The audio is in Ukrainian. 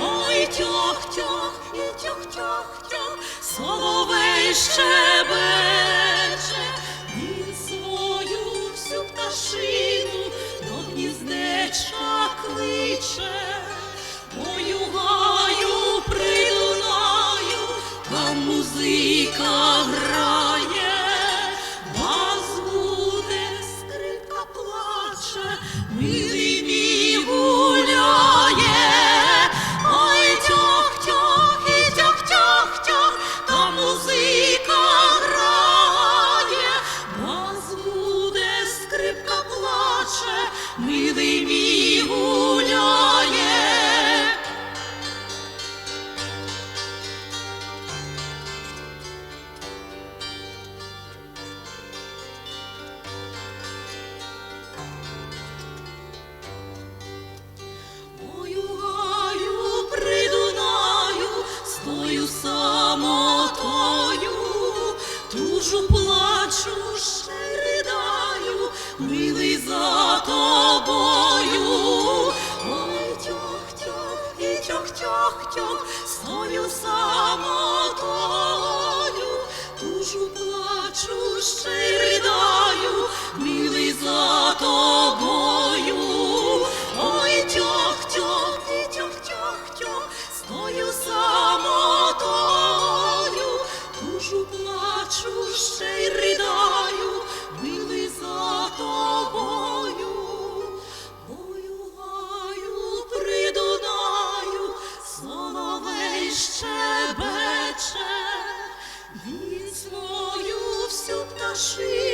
Ой, тьох-тьох, і тьох-тьох-тьох, соловей щебече, милий мій гаю при Дунаю, стою самотою, тужу плачу, ще ридаю, милий за тьох-тьох-тьох, стою самотою, тужу плачу, ще ридаю, милий за тобою. Ой, тьох-тьох і тьох-тьох-тьох, стою самотою, душу плачу, ще він